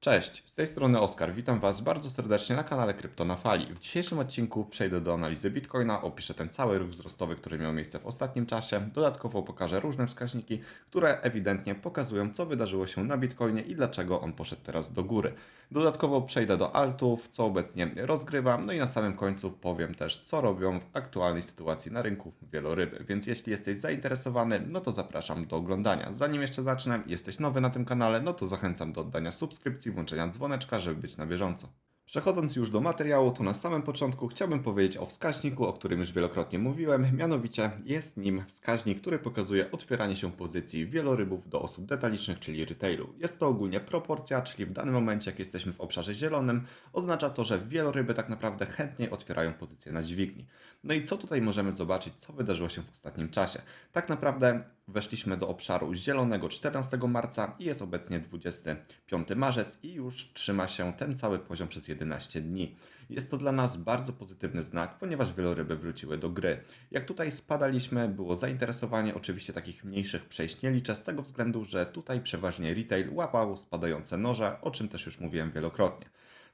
Cześć, z tej strony Oskar. Witam Was bardzo serdecznie na kanale Krypto na Fali. W dzisiejszym odcinku przejdę do analizy Bitcoina, opiszę ten cały ruch wzrostowy, który miał miejsce w ostatnim czasie. Dodatkowo pokażę różne wskaźniki, które ewidentnie pokazują, co wydarzyło się na Bitcoinie i dlaczego on poszedł teraz do góry. Dodatkowo przejdę do altów, co obecnie rozgrywam, no i na samym końcu powiem też, co robią w aktualnej sytuacji na rynku wieloryby. Więc jeśli jesteś zainteresowany, no to zapraszam do oglądania. Zanim jeszcze zacznę, jesteś nowy na tym kanale, no to zachęcam do oddania subskrypcji, włączenia dzwoneczka, żeby być na bieżąco. Przechodząc już do materiału, to na samym początku chciałbym powiedzieć o wskaźniku, o którym już wielokrotnie mówiłem. Mianowicie jest nim wskaźnik, który pokazuje otwieranie się pozycji wielorybów do osób detalicznych, czyli retailu. Jest to ogólnie proporcja, czyli w danym momencie, jak jesteśmy w obszarze zielonym, oznacza to, że wieloryby tak naprawdę chętniej otwierają pozycję na dźwigni. No i co tutaj możemy zobaczyć, co wydarzyło się w ostatnim czasie? Tak naprawdę weszliśmy do obszaru zielonego 14 marca i jest obecnie 25 marzec i już trzyma się ten cały poziom przez 11 dni. Jest to dla nas bardzo pozytywny znak, ponieważ wieloryby wróciły do gry. Jak tutaj spadaliśmy, było zainteresowanie, oczywiście takich mniejszych przejść nie liczę, z tego względu, że tutaj przeważnie retail łapał spadające noże, o czym też już mówiłem wielokrotnie.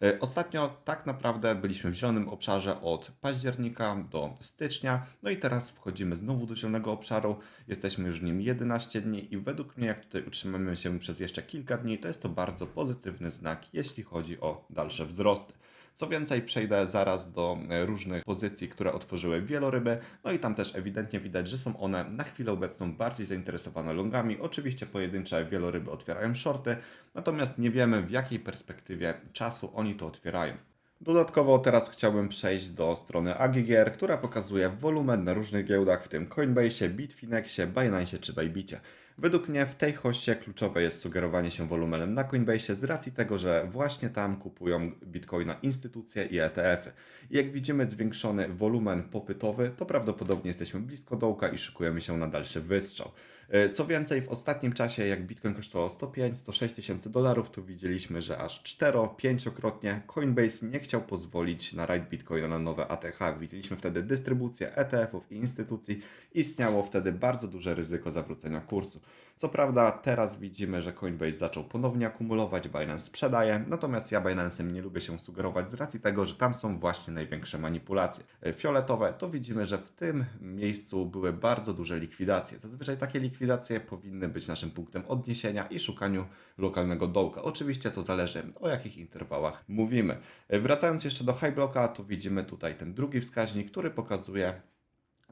E, Ostatnio tak naprawdę byliśmy w zielonym obszarze od października do stycznia, no i teraz wchodzimy znowu do zielonego obszaru. Jesteśmy już w nim 11 dni i według mnie, jak tutaj utrzymamy się przez jeszcze kilka dni, to jest to bardzo pozytywny znak, jeśli chodzi o dalsze wzrosty. Co więcej, przejdę zaraz do e, różnych pozycji, które otworzyły wieloryby, no i tam też ewidentnie widać, że są one na chwilę obecną bardziej zainteresowane longami. Oczywiście pojedyncze wieloryby otwierają shorty, natomiast nie wiemy w jakiej perspektywie czasu oni to otwierają. Dodatkowo teraz chciałbym przejść do strony AGGR, która pokazuje wolumen na różnych giełdach, w tym Coinbase, Bitfinexie, Binance czy Bybicie. Według mnie w tej hoście kluczowe jest sugerowanie się wolumenem na Coinbase z racji tego, że właśnie tam kupują bitcoina instytucje i ETF-y. Jak widzimy zwiększony wolumen popytowy, to prawdopodobnie jesteśmy blisko dołka i szykujemy się na dalszy wystrzał. E, Co więcej, w ostatnim czasie, jak Bitcoin kosztował 105-106 tysięcy dolarów, to widzieliśmy, że aż 4-5-krotnie Coinbase nie chciał pozwolić na rajd Bitcoina na nowe ATH. Widzieliśmy wtedy dystrybucję ETF-ów i instytucji. Istniało wtedy bardzo duże ryzyko zawrócenia kursu. Co prawda, teraz widzimy, że Coinbase zaczął ponownie akumulować, Binance sprzedaje, natomiast ja Binance'em nie lubię się sugerować z racji tego, że tam są właśnie największe manipulacje. Fioletowe to widzimy, że w tym miejscu były bardzo duże likwidacje. Zazwyczaj takie likwidacje powinny być naszym punktem odniesienia i szukaniu lokalnego dołka. Oczywiście to zależy o jakich interwałach mówimy. E, Wracając jeszcze do high blocka, to widzimy tutaj ten drugi wskaźnik, który pokazuje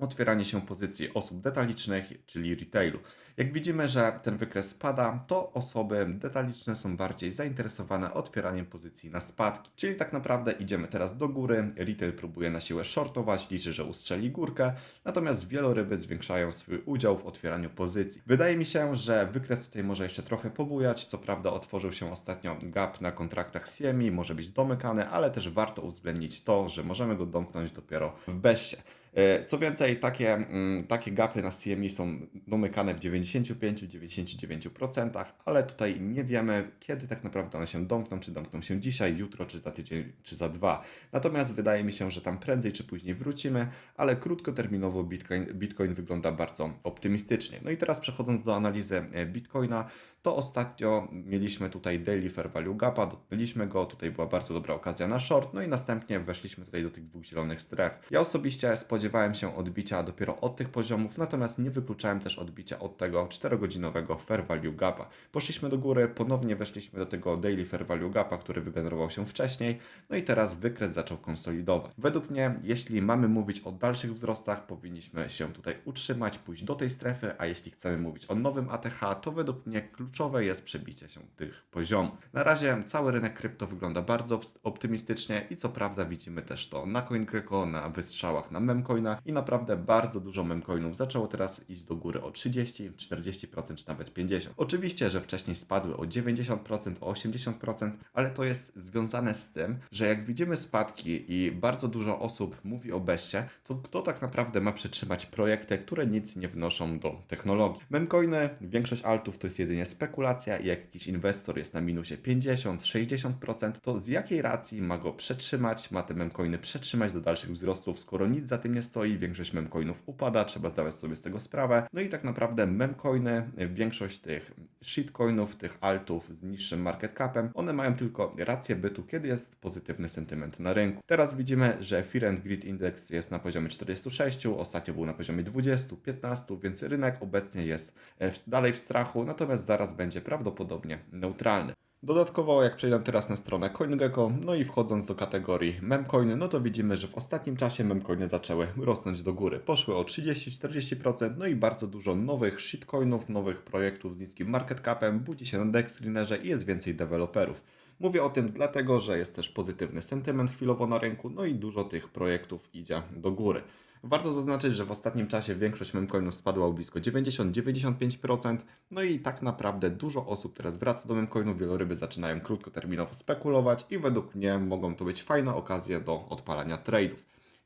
otwieranie się pozycji osób detalicznych, czyli retailu. Jak widzimy, że ten wykres spada, to osoby detaliczne są bardziej zainteresowane otwieraniem pozycji na spadki. Czyli tak naprawdę idziemy teraz do góry, retail próbuje na siłę shortować, liczy, że ustrzeli górkę, natomiast wieloryby zwiększają swój udział w otwieraniu pozycji. Wydaje mi się, że wykres tutaj może jeszcze trochę pobujać, co prawda otworzył się ostatnio gap na kontraktach CME, może być domykany, ale też warto uwzględnić to, że możemy go domknąć dopiero w bezsie. E, Co więcej, takie, mm, takie gapy na CME są domykane w 95-99%, ale tutaj nie wiemy, kiedy tak naprawdę one się domkną, czy domkną się dzisiaj, jutro, czy za tydzień, czy za dwa. Natomiast wydaje mi się, że tam prędzej czy później wrócimy, ale krótkoterminowo Bitcoin, Bitcoin wygląda bardzo optymistycznie. No i teraz przechodząc do analizy e, Bitcoina, to ostatnio mieliśmy tutaj daily fair value gapa, dotknęliśmy go, tutaj była bardzo dobra okazja na short, no i następnie weszliśmy tutaj do tych dwóch zielonych stref. Ja osobiście spodziewałem się odbicia dopiero od tych poziomów, natomiast nie wykluczałem też odbicia od tego 4-godzinowego fair value gapa. Poszliśmy do góry, ponownie weszliśmy do tego daily fair value gapa, który wygenerował się wcześniej, no i teraz wykres zaczął konsolidować. Według mnie, jeśli mamy mówić o dalszych wzrostach, powinniśmy się tutaj utrzymać, pójść do tej strefy, a jeśli chcemy mówić o nowym ATH, to według mnie kluczowe jest przebicie się tych poziomów. Na razie cały rynek krypto wygląda bardzo op- optymistycznie i co prawda widzimy też to na CoinGecko, na wystrzałach na memcoinach i naprawdę bardzo dużo memcoinów zaczęło teraz iść do góry o 30, 40% czy nawet 50%. Oczywiście, że wcześniej spadły o 90%, o 80%, ale to jest związane z tym, że jak widzimy spadki i bardzo dużo osób mówi o beście, to kto tak naprawdę ma przytrzymać projekty, które nic nie wnoszą do technologii. Memcoiny, większość altów to jest jedynie spekulacja i jak jakiś inwestor jest na minusie 50-60%, to z jakiej racji ma go przetrzymać, ma te memcoiny przetrzymać do dalszych wzrostów, skoro nic za tym nie nie stoi, większość memcoinów upada, trzeba zdawać sobie z tego sprawę. No i tak naprawdę memcoiny, większość tych shitcoinów, tych altów z niższym market capem, one mają tylko rację bytu, kiedy jest pozytywny sentyment na rynku. Teraz widzimy, że Fear and Greed Index jest na poziomie 46, ostatnio był na poziomie 20, 15, więc rynek obecnie jest e, dalej w strachu, natomiast zaraz będzie prawdopodobnie neutralny. Dodatkowo, jak przejdę teraz na stronę CoinGecko, no i wchodząc do kategorii memcoiny, no to widzimy, że w ostatnim czasie memcoiny zaczęły rosnąć do góry. Poszły o 30-40%, no i bardzo dużo nowych shitcoinów, nowych projektów z niskim market capem, budzi się na DexScreenerze i jest więcej deweloperów. Mówię o tym dlatego, że jest też pozytywny sentyment chwilowo na rynku, no i dużo tych projektów idzie do góry. Warto zaznaczyć, że w ostatnim czasie większość memcoinów spadła o blisko 90-95%, no i tak naprawdę dużo osób teraz wraca do memcoinów, wieloryby zaczynają krótkoterminowo spekulować i według mnie mogą to być fajne okazje do odpalania trade'ów.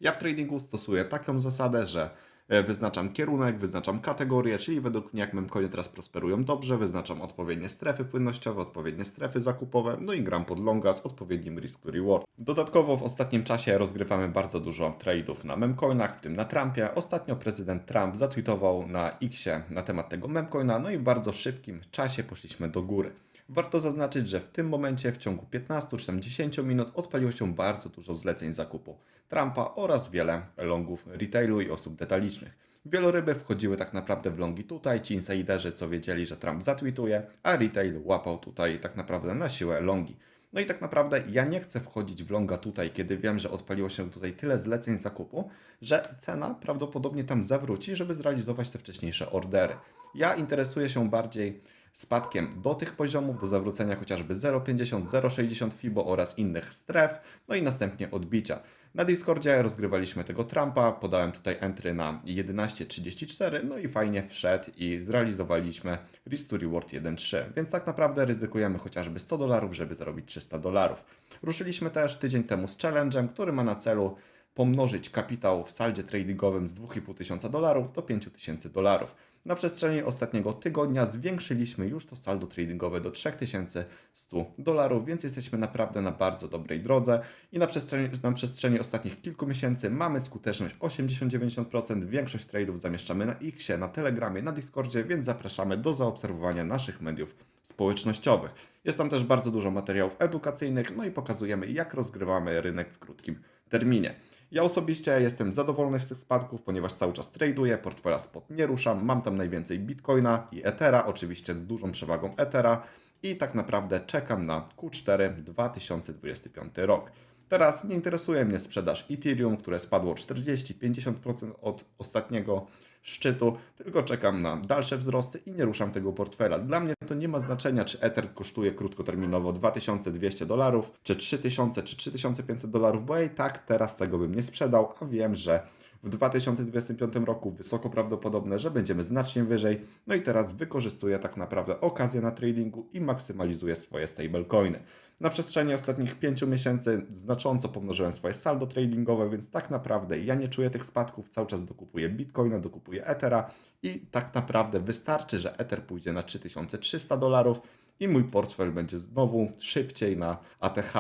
Ja w tradingu stosuję taką zasadę, że wyznaczam kierunek, wyznaczam kategorię, czyli według mnie jak memcoiny teraz prosperują dobrze, wyznaczam odpowiednie strefy płynnościowe, odpowiednie strefy zakupowe, no i gram pod longa z odpowiednim risk to reward. Dodatkowo w ostatnim czasie rozgrywamy bardzo dużo trade'ów na memcoinach, w tym na Trumpie. Ostatnio prezydent Trump zatweetował na Xie na temat tego memcoina, no i w bardzo szybkim czasie poszliśmy do góry. Warto zaznaczyć, że w tym momencie w ciągu 15 czy tam 10 minut odpaliło się bardzo dużo zleceń zakupu Trumpa oraz wiele longów retailu i osób detalicznych. Wieloryby wchodziły tak naprawdę w longi tutaj, ci insiderzy co wiedzieli, że Trump zatweetuje, a retail łapał tutaj tak naprawdę na siłę longi. No i tak naprawdę ja nie chcę wchodzić w longa tutaj, kiedy wiem, że odpaliło się tutaj tyle zleceń zakupu, że cena prawdopodobnie tam zawróci, żeby zrealizować te wcześniejsze ordery. Ja interesuję się bardziej spadkiem do tych poziomów, do zawrócenia chociażby 0,50, 0,60 FIBO oraz innych stref, no i następnie odbicia. Na Discordzie rozgrywaliśmy tego Trumpa, podałem tutaj entry na 11.34, no i fajnie wszedł i zrealizowaliśmy Risk to Reward 1.3, więc tak naprawdę ryzykujemy chociażby 100 dolarów, żeby zarobić 300 dolarów. Ruszyliśmy też tydzień temu z challenge'em, który ma na celu pomnożyć kapitał w saldzie tradingowym z 2,5 tysiąca dolarów do 5 tysięcy dolarów. Na przestrzeni ostatniego tygodnia zwiększyliśmy już to saldo tradingowe do 3100 dolarów, więc jesteśmy naprawdę na bardzo dobrej drodze i na przestrzeni, na przestrzeni ostatnich kilku miesięcy mamy skuteczność 80-90%. Większość tradeów zamieszczamy na Xie, na Telegramie, na Discordzie, więc zapraszamy do zaobserwowania naszych mediów społecznościowych. Jest tam też bardzo dużo materiałów edukacyjnych, no i pokazujemy jak rozgrywamy rynek w krótkim terminie. Ja osobiście jestem zadowolony z tych spadków, ponieważ cały czas traduję, portfela spot nie ruszam, mam tam najwięcej Bitcoina i Ethera, oczywiście z dużą przewagą Ethera i tak naprawdę czekam na Q4 2025 rok. Teraz nie interesuje mnie sprzedaż Ethereum, które spadło 40-50% od ostatniego szczytu, tylko czekam na dalsze wzrosty i nie ruszam tego portfela. Dla mnie to nie ma znaczenia, czy Ether kosztuje krótkoterminowo 2200 dolarów, czy 3000, czy 3500 dolarów, bo ja i tak teraz tego bym nie sprzedał, a wiem, że w 2025 roku wysoko prawdopodobne, że będziemy znacznie wyżej. No i teraz wykorzystuję tak naprawdę okazję na tradingu i maksymalizuję swoje stablecoiny. Na przestrzeni ostatnich 5 miesięcy znacząco pomnożyłem swoje saldo tradingowe, więc tak naprawdę ja nie czuję tych spadków, cały czas dokupuję Bitcoina, dokupuję Ethera i tak naprawdę wystarczy, że Ether pójdzie na 3300 dolarów i mój portfel będzie znowu szybciej na ATH.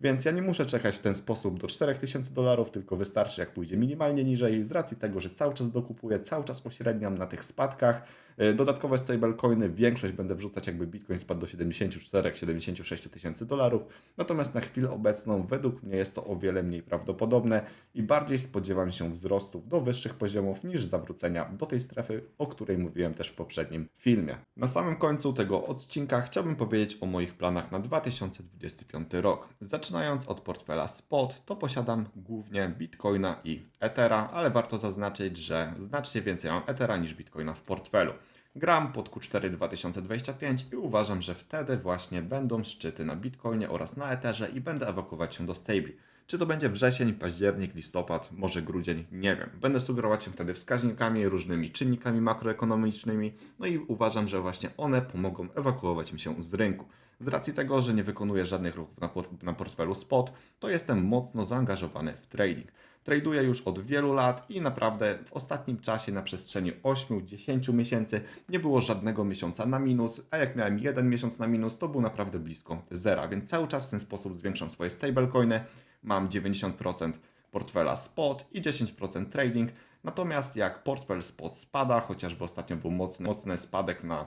Więc ja nie muszę czekać w ten sposób do 4000 dolarów, tylko wystarczy jak pójdzie minimalnie niżej z racji tego, że cały czas dokupuję, cały czas pośredniam na tych spadkach. E, Dodatkowe stablecoiny, większość będę wrzucać jakby Bitcoin spadł do 74-76 tysięcy dolarów. Natomiast na chwilę obecną według mnie jest to o wiele mniej prawdopodobne i bardziej spodziewam się wzrostów do wyższych poziomów niż zawrócenia do tej strefy, o której mówiłem też w poprzednim filmie. Na samym końcu tego odcinka chciałbym powiedzieć o moich planach na 2025 rok. Zaczynając od portfela Spot, to posiadam głównie Bitcoina i Ethera, ale warto zaznaczyć, że znacznie więcej mam Ethera niż Bitcoina w portfelu. Gram pod Q4 2025 i uważam, że wtedy właśnie będą szczyty na Bitcoinie oraz na Etherze i będę ewakuować się do stabli. Czy to będzie wrzesień, październik, listopad, może grudzień, nie wiem. Będę sugerować się wtedy wskaźnikami, różnymi czynnikami makroekonomicznymi, no i uważam, że właśnie one pomogą ewakuować mi się z rynku. Z racji tego, że nie wykonuję żadnych ruchów na, na portfelu spot, to jestem mocno zaangażowany w trading. Traduję już od wielu lat i naprawdę w ostatnim czasie na przestrzeni 8-10 miesięcy nie było żadnego miesiąca na minus, a jak miałem jeden miesiąc na minus, to był naprawdę blisko zera, więc cały czas w ten sposób zwiększam swoje stablecoiny. Mam 90% portfela spot i 10% trading. Natomiast jak portfel spot spada, chociażby ostatnio był mocny, mocny spadek na,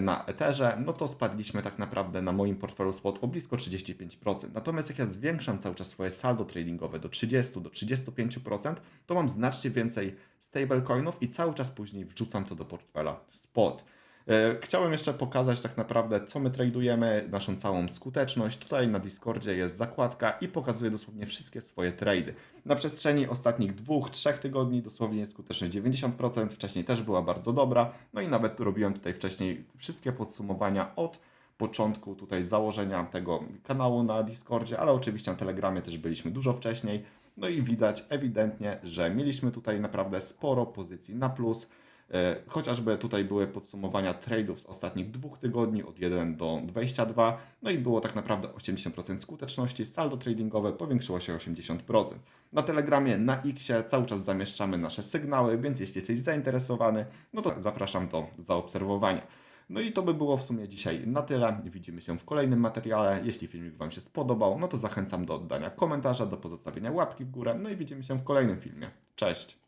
na Etherze, no to spadliśmy tak naprawdę na moim portfelu spot o blisko 35%. Natomiast jak ja zwiększam cały czas swoje saldo tradingowe do 30, do 35%, to mam znacznie więcej stablecoinów i cały czas później wrzucam to do portfela spot. E, Chciałem jeszcze pokazać tak naprawdę, co my tradujemy, naszą całą skuteczność. Tutaj na Discordzie jest zakładka i pokazuję dosłownie wszystkie swoje trady. Na przestrzeni ostatnich dwóch, trzech tygodni dosłownie skuteczność 90%, wcześniej też była bardzo dobra. No i nawet robiłem tutaj wcześniej wszystkie podsumowania od początku tutaj założenia tego kanału na Discordzie, ale oczywiście na Telegramie też byliśmy dużo wcześniej. No i widać ewidentnie, że mieliśmy tutaj naprawdę sporo pozycji na plus. E, Chociażby tutaj były podsumowania tradeów z ostatnich dwóch tygodni od 1 do 22, no i było tak naprawdę 80% skuteczności, saldo tradingowe powiększyło się o 80%. Na Telegramie, na Xie cały czas zamieszczamy nasze sygnały, więc jeśli jesteś zainteresowany, no to zapraszam do zaobserwowania. No i to by było w sumie dzisiaj na tyle. Widzimy się w kolejnym materiale. Jeśli filmik Wam się spodobał, no to zachęcam do oddania komentarza, do pozostawienia łapki w górę. No i widzimy się w kolejnym filmie. Cześć!